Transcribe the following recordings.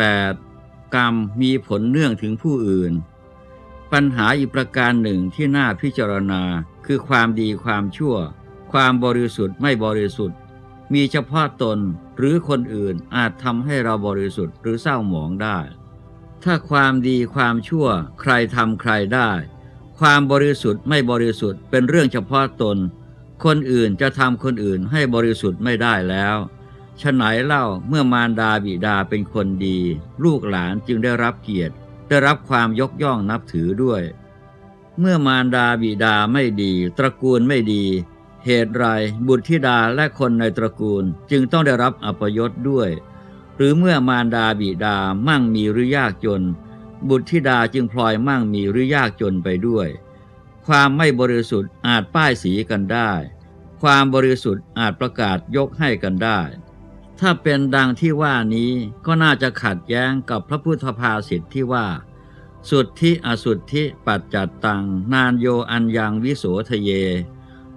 8. กรรมมีผลเนื่องถึงผู้อื่น ปัญหาอีกประการหนึ่งที่น่าพิจารณาคือความดีความชั่ว ความบริสุทธิ์ไม่บริสุทธิ์ มีเฉพาะตนหรือคนอื่นอาจทำให้เราบริสุทธิ์หรือเศร้าหมองได้ ถ้าความดีความชั่วใครทำใครได้ ความบริสุทธิ์ไม่บริสุทธิ์เป็นเรื่องเฉพาะตน คนอื่นจะทำคนอื่นให้บริสุทธิ์ไม่ได้แล้ว ฉไหนเล่าเมื่อมารดาบิดาเป็นคนดี ลูกหลานจึงได้รับเกียรติ ได้รับความยกย่องนับถือด้วย เมื่อมารดาบิดาไม่ดี ตระกูลไม่ดี เหตุไรบุตรธิดาและคนในตระกูลจึงต้องได้รับอัปยศด้วย หรือเมื่อมารดาบิดามั่งมีหรือยากจน บุตรธิดาจึงพลอยมั่งมีหรือยากจนไปด้วย ความไม่บริสุทธิ์อาจป้ายสีกันได้ ความบริสุทธิ์อาจประกาศยกให้กันได้ ถ้าเป็นดังที่ว่านี้ก็น่าจะขัดแย้งกับพระพุทธภาษิตที่ว่า สุทธิอสุทธิปัจจัตตัง นานโยอันยังวิโสทะเย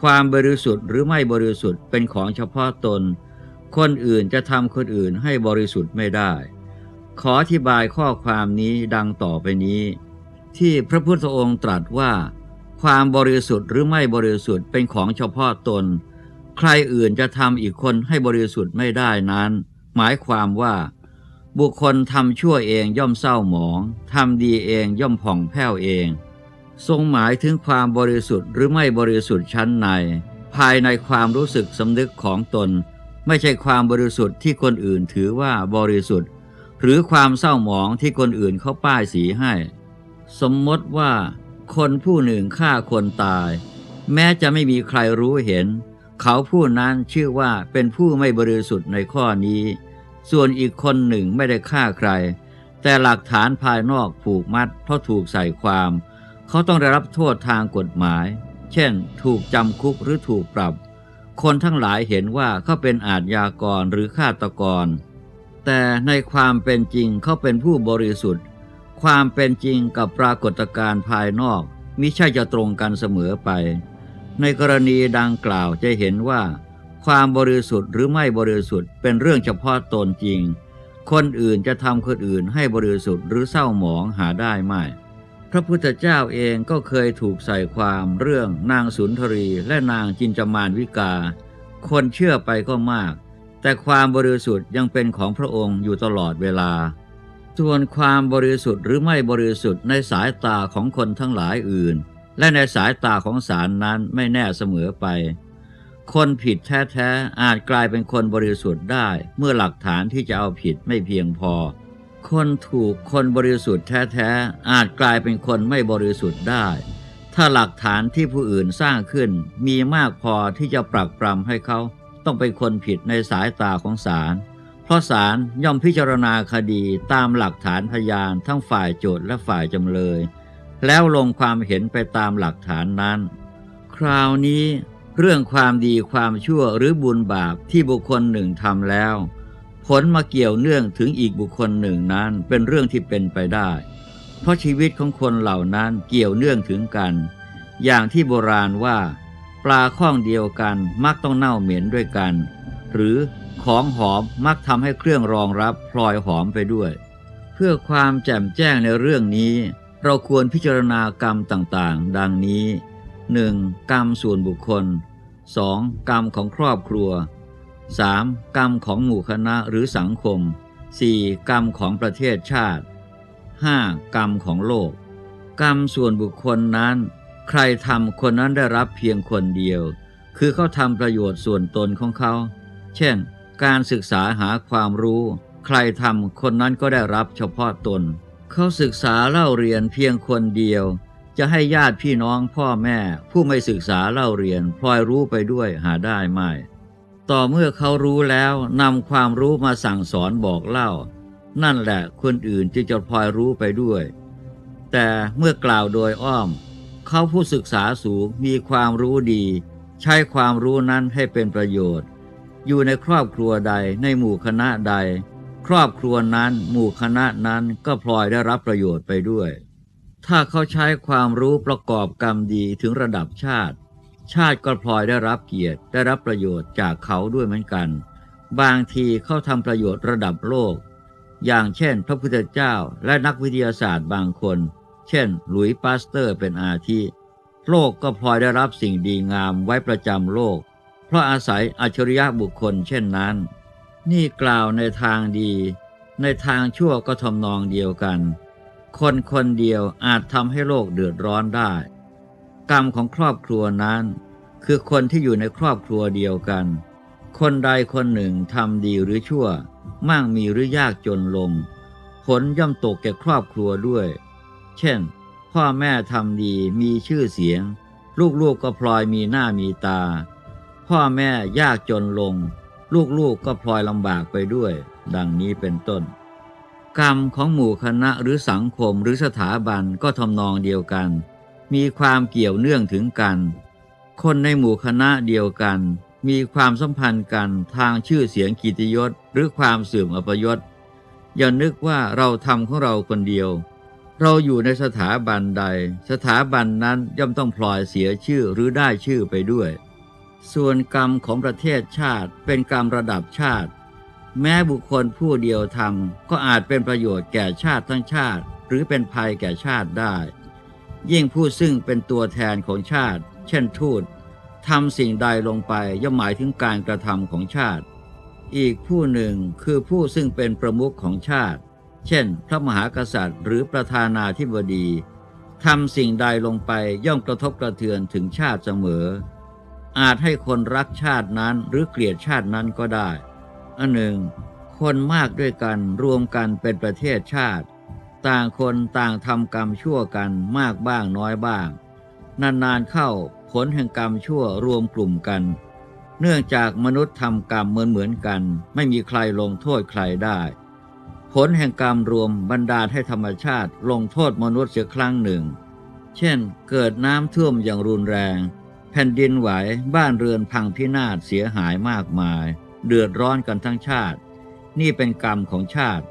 ความบริสุทธิ์หรือไม่บริสุทธิ์เป็นของเฉพาะตน คนอื่นจะทำคนอื่นให้บริสุทธิ์ไม่ได้ ขออธิบายข้อความนี้ดังต่อไปนี้ ที่พระพุทธองค์ตรัสว่า ความบริสุทธิ์หรือไม่บริสุทธิ์เป็นของเฉพาะตน ใครอื่นจะทำอีกคนให้บริสุทธิ์ไม่ได้นั้น หมายความว่า บุคคลทำชั่วเองย่อมเศร้าหมองทำดีเองย่อมผ่องแผ้วเอง ทรงหมายถึงความบริสุทธิ์หรือไม่บริสุทธิ์ชั้นใน ภายในความรู้สึกสำนึกของตน ไม่ใช่ความบริสุทธิ์ที่คนอื่นถือว่าบริสุทธิ์ หรือความเศร้าหมองที่คนอื่นเขาป้ายสีให้ สมมติว่า คนผู้หนึ่งฆ่าคนตาย แม้จะไม่มีใครรู้เห็น เขาผู้นั้นชื่อว่าเป็นผู้ไม่บริสุทธิ์ในข้อนี้ ส่วนอีกคนหนึ่งไม่ได้ฆ่าใคร แต่หลักฐานภายนอกผูกมัดเพราะถูกใส่ความ เขาต้องได้รับโทษทางกฎหมาย เช่น ถูกจำคุกหรือถูกปรับ คนทั้งหลายเห็นว่าเขาเป็นอาชญากรหรือฆาตกร แต่ในความเป็นจริงเขาเป็นผู้บริสุทธิ์ ความเป็นจริงกับปรากฏการณ์ภายนอกมิใช่จะตรงกันเสมอไป ในกรณีดังกล่าวจะเห็นว่า ความบริสุทธิ์หรือไม่บริสุทธิ์เป็นเรื่องเฉพาะตนจริง คนอื่นจะทำคนอื่นให้บริสุทธิ์หรือเศร้าหมองหาได้ไม่ พระพุทธเจ้าเองก็เคยถูกใส่ความเรื่องนางสุนทรีและนางจินจามานวิกา คนเชื่อไปก็มาก แต่ความบริสุทธิ์ยังเป็นของพระองค์อยู่ตลอดเวลาส่วนความบริสุทธิ์หรือไม่บริสุทธิ์ในสายตาของคนทั้งหลายอื่น และในสายตาของศาลนั้นไม่แน่เสมอไป คนผิดแท้ๆอาจกลายเป็นคนบริสุทธิ์ได้ เมื่อหลักฐานที่จะเอาผิดไม่เพียงพอ คนถูกคนบริสุทธิ์แท้ๆอาจกลายเป็นคนไม่บริสุทธิ์ได้ ถ้าหลักฐานที่ผู้อื่นสร้างขึ้น มีมากพอที่จะปรักปรำให้เขาต้องเป็นคนผิดในสายตาของศาลเพราะศาลย่อมพิจารณาคดีตามหลักฐานพยานทั้งฝ่ายโจทย์และฝ่ายจำเลย แล้วลงความเห็นไปตามหลักฐานนั้น คราวนี้เรื่องความดีความชั่วหรือบุญบาปที่บุคคลหนึ่งทำแล้ว ผลมาเกี่ยวเนื่องถึงอีกบุคคลหนึ่งนั้นเป็นเรื่องที่เป็นไปได้ เพราะชีวิตของคนเหล่านั้นเกี่ยวเนื่องถึงกัน อย่างที่โบราณว่า ปลาข้องเดียวกันมักต้องเน่าเหม็นด้วยกัน หรือของหอมมักทำให้เครื่องรองรับพลอยหอมไปด้วย เพื่อความแจ่มแจ้งในเรื่องนี้ เราควรพิจารณากรรมต่างๆ ดังนี้ 1. กรรมส่วนบุคคล 2. กรรมของครอบครัว 3. กรรมของหมู่คณะหรือสังคม 4. กรรมของประเทศชาติ 5. กรรมของโลก กรรมส่วนบุคคลนั้น ใครทำคนนั้นได้รับเพียงคนเดียว คือเขาทำประโยชน์ส่วนตนของเขา เช่น การศึกษาหาความรู้ ใครทำคนนั้นก็ได้รับเฉพาะตน เขาศึกษาเล่าเรียนเพียงคนเดียว จะให้ญาติพี่น้องพ่อแม่ ผู้ไม่ศึกษาเล่าเรียนพลอยรู้ไปด้วยหาได้ไม่ ต่อเมื่อเขารู้แล้วนำความรู้มาสั่งสอนบอกเล่า นั่นแหละคนอื่นจึงจะพลอยรู้ไปด้วย แต่เมื่อกล่าวโดยอ้อม เขาผู้ศึกษาสูงมีความรู้ดี ใช้ความรู้นั้นให้เป็นประโยชน์ อยู่ในครอบครัวใดในหมู่คณะใด ครอบครัวนั้น หมู่คณะนั้นก็พลอยได้รับประโยชน์ไปด้วย ถ้าเขาใช้ความรู้ประกอบกรรมดีถึงระดับชาติ ชาติก็พลอยได้รับเกียรติได้รับประโยชน์จากเขาด้วยเหมือนกัน บางทีเขาทำประโยชน์ระดับโลก อย่างเช่น พระพุทธเจ้าและนักวิทยาศาสตร์บางคน เช่น หลุยส์ปาสเตอร์เป็นอาทิ โลกก็พลอยได้รับสิ่งดีงามไว้ประจำโลก เพราะอาศัยอัจฉริยะบุคคลเช่นนั้น นี่กล่าวในทางดี ในทางชั่วก็ทำนองเดียวกัน คนคนเดียวอาจทำให้โลกเดือดร้อนได้ กรรมของครอบครัวนั้น คือคนที่อยู่ในครอบครัวเดียวกัน คนใดคนหนึ่งทำดีหรือชั่ว มั่งมีหรือยากจนลง ผลย่อมตกแก่ครอบครัวด้วย เช่น พ่อแม่ทำดีมีชื่อเสียง ลูกๆก็พลอยมีหน้ามีตา พ่อแม่ยากจนลง ลูกๆก็พลอยลำบากไปด้วย ดังนี้เป็นต้น กรรมของหมู่คณะหรือสังคมหรือสถาบันก็ทำนองเดียวกัน มีความเกี่ยวเนื่องถึงกัน คนในหมู่คณะเดียวกัน มีความสัมพันธ์กันทางชื่อเสียงกิตยศหรือความเสื่อมอัปยศอย่านึกว่าเราทำของเราคนเดียว เราอยู่ในสถาบันใด สถาบันนั้นย่อมต้องพลอยเสียชื่อหรือได้ชื่อไปด้วย ส่วนกรรมของประเทศชาติเป็นกรรมระดับชาติ แม้บุคคลผู้เดียวทำก็อาจเป็นประโยชน์แก่ชาติทั้งชาติ หรือเป็นภัยแก่ชาติได้ ยิ่งผู้ซึ่งเป็นตัวแทนของชาติ เช่นทูตทำสิ่งใดลงไปย่อมหมายถึงการกระทำของชาติ อีกผู้หนึ่งคือผู้ซึ่งเป็นประมุขของชาติ เช่น พระมหากษัตริย์หรือประธานาธิบดีทำสิ่งใดลงไปย่อมกระทบกระเทือนถึงชาติเสมอ อาจให้คนรักชาตินั้นหรือเกลียดชาตินั้นก็ได้ อันหนึ่ง คนมากด้วยกันรวมกันเป็นประเทศชาติ ต่างคนต่างทำกรรมชั่วกันมากบ้างน้อยบ้าง นานๆเข้าผลแห่งกรรมชั่วรวมกลุ่มกัน เนื่องจากมนุษย์ทำกรรมเหมือนเหมือนๆกัน ไม่มีใครลงโทษใครได้ ผลแห่งกรรมรวมบันดาให้ธรรมชาติลงโทษมนุษย์เสียครั้งหนึ่ง เช่น เกิดน้ำท่วมอย่างรุนแรง แผ่นดินไหวบ้านเรือนพังพินาศเสียหายมากมาย เดือดร้อนกันทั้งชาติ นี่เป็นกรรมของชาติ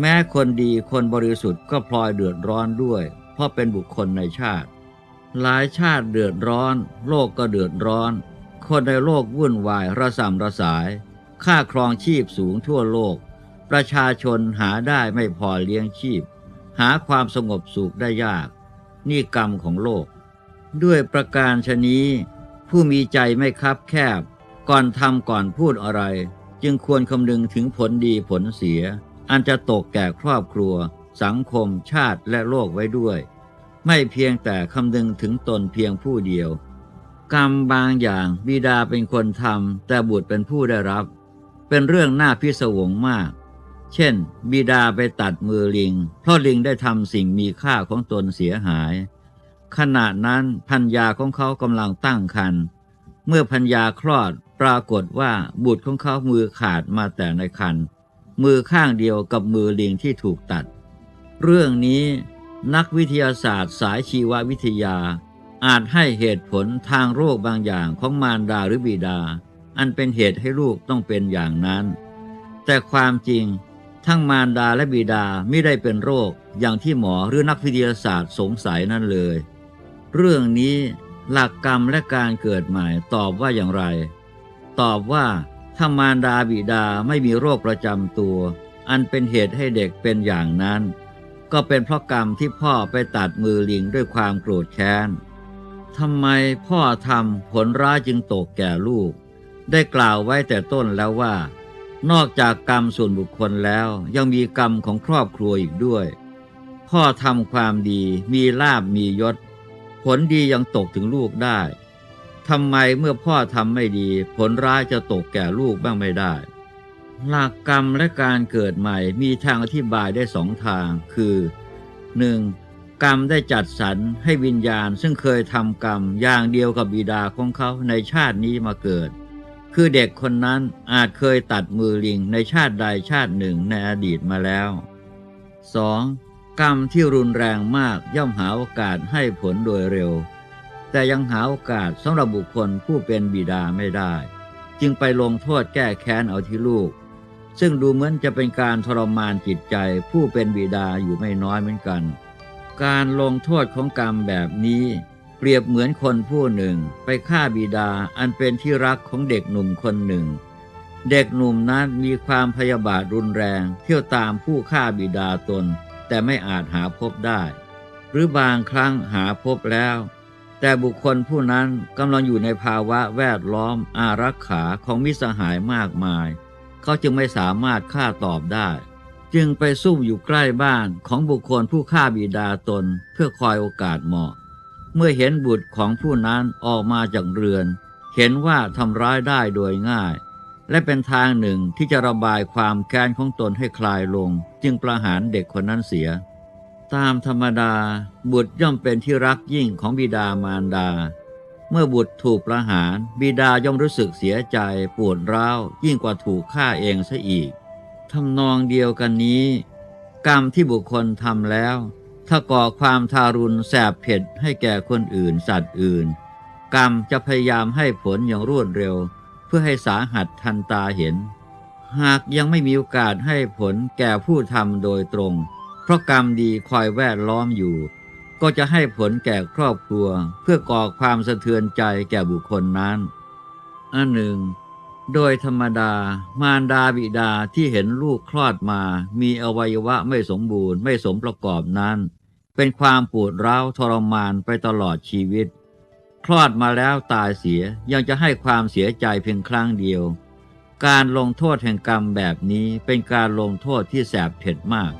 แม้คนดีคนบริสุทธิ์ก็พลอยเดือดร้อนด้วย เพราะเป็นบุคคลในชาติ หลายชาติเดือดร้อน โลกก็เดือดร้อน คนในโลกวุ่นวายระสำระสาย ค่าครองชีพสูงทั่วโลก ประชาชนหาได้ไม่พอเลี้ยงชีพ หาความสงบสุขได้ยาก นี่กรรมของโลก ด้วยประการชนี้ ผู้มีใจไม่คับแคบ ก่อนทำก่อนพูดอะไร จึงควรคำนึงถึงผลดีผลเสีย อันจะตกแก่ครอบครัว สังคมชาติและโลกไว้ด้วย ไม่เพียงแต่คำนึงถึงตนเพียงผู้เดียว กรรมบางอย่างบิดาเป็นคนทำแต่บุตรเป็นผู้ได้รับ เป็นเรื่องน่าพิศวงมากเช่น บิดาไปตัดมือลิง เพราะลิงได้ทำสิ่งมีค่าของตนเสียหาย ขณะนั้นพัญญาของเขากำลังตั้งครรภ์เมื่อพัญญาคลอดปรากฏว่าบุตรของเขามือขาดมาแต่ในครรภ์มือข้างเดียวกับมือลิงที่ถูกตัด เรื่องนี้นักวิทยาศาสตร์สายชีววิทยา อาจให้เหตุผลทางโรคบางอย่างของมารดาหรือบิดา อันเป็นเหตุให้ลูกต้องเป็นอย่างนั้น แต่ความจริงทั้งมารดาและบิดาไม่ได้เป็นโรคอย่างที่หมอหรือนักวิทยาศาสตร์สงสัยนั่นเลย เรื่องนี้หลักกรรมและการเกิดใหม่ตอบว่าอย่างไร ตอบว่าถ้ามารดาบิดาไม่มีโรคประจำตัว อันเป็นเหตุให้เด็กเป็นอย่างนั้น ก็เป็นเพราะกรรมที่พ่อไปตัดมือลิงด้วยความโกรธแค้นทำไมพ่อทำผลร้ายจึงตกแก่ลูก ได้กล่าวไว้แต่ต้นแล้วว่า นอกจากกรรมส่วนบุคคลแล้วยังมีกรรมของครอบครัวอีกด้วย พ่อทำความดีมีลาบมียศ ผลดียังตกถึงลูกได้ทำไมเมื่อพ่อทำไม่ดี ผลร้ายจะตกแก่ลูกบ้างไม่ได้ หลักกรรมและการเกิดใหม่มีทางอธิบายได้สองทาง คือ 1. กรรมได้จัดสรรให้วิญญาณซึ่งเคยทำกรรมอย่างเดียวกับบิดาของเขาในชาตินี้มาเกิด คือเด็กคนนั้นอาจเคยตัดมือลิงในชาติใดชาติหนึ่งในอดีตมาแล้ว 2. กรรมที่รุนแรงมากย่อมหาโอกาสให้ผลโดยเร็ว แต่ยังหาโอกาสสำหรับบุคคลผู้เป็นบิดาไม่ได้ จึงไปลงโทษแก้แค้นเอาที่ลูก ซึ่งดูเหมือนจะเป็นการทรมานจิตใจผู้เป็นบิดาอยู่ไม่น้อยเหมือนกัน การลงโทษของกรรมแบบนี้ เปรียบเหมือนคนผู้หนึ่ง ไปฆ่าบิดาอันเป็นที่รักของเด็กหนุ่มคนหนึ่ง เด็กหนุ่มนั้นมีความพยาบาทรุนแรงเที่ยวตามผู้ฆ่าบิดาตน แต่ไม่อาจหาพบได้ หรือบางครั้งหาพบแล้ว แต่บุคคลผู้นั้นกำลังอยู่ในภาวะแวดล้อมอารักขาของมิสหายมากมาย เขาจึงไม่สามารถฆ่าตอบได้ จึงไปซุ่มอยู่ใกล้บ้านของบุคคลผู้ฆ่าบิดาตนเพื่อคอยโอกาสเหมาะ เมื่อเห็นบุตรของผู้นั้นออกมาจากเรือน เห็นว่าทำร้ายได้โดยง่าย และเป็นทางหนึ่งที่จะระบายความแค้นของตนให้คลายลง จึงประหารเด็กคนนั้นเสีย ตามธรรมดาบุตรย่อมเป็นที่รักยิ่งของบิดามารดา เมื่อบุตรถูกประหาร บิดาย่อมรู้สึกเสียใจปวดร้าวยิ่งกว่าถูกฆ่าเองซะอีกทำนองเดียวกันนี้ กรรมที่บุคคลทำแล้ว ถ้าก่อความทารุณแสบเผ็ดให้แก่คนอื่นสัตว์อื่น กรรมจะพยายามให้ผลอย่างรวดเร็ว เพื่อให้สาหัสทันตาเห็น หากยังไม่มีโอกาสให้ผลแก่ผู้ทำโดยตรง เพราะกรรมดีคอยแวดล้อมอยู่ ก็จะให้ผลแก่ครอบครัว เพื่อก่อความสะเทือนใจแก่บุคคลนั้นอันหนึ่ง โดยธรรมดามารดาบิดาที่เห็นลูกคลอดมา มีอวัยวะไม่สมบูรณ์ไม่สมประกอบนั้น เป็นความปวดร้าวทรมานไปตลอดชีวิต คลอดมาแล้วตายเสียยังจะให้ความเสียใจเพียงครั้งเดียว การลงโทษแห่งกรรมแบบนี้เป็นการลงโทษที่แสบเผ็ดมาก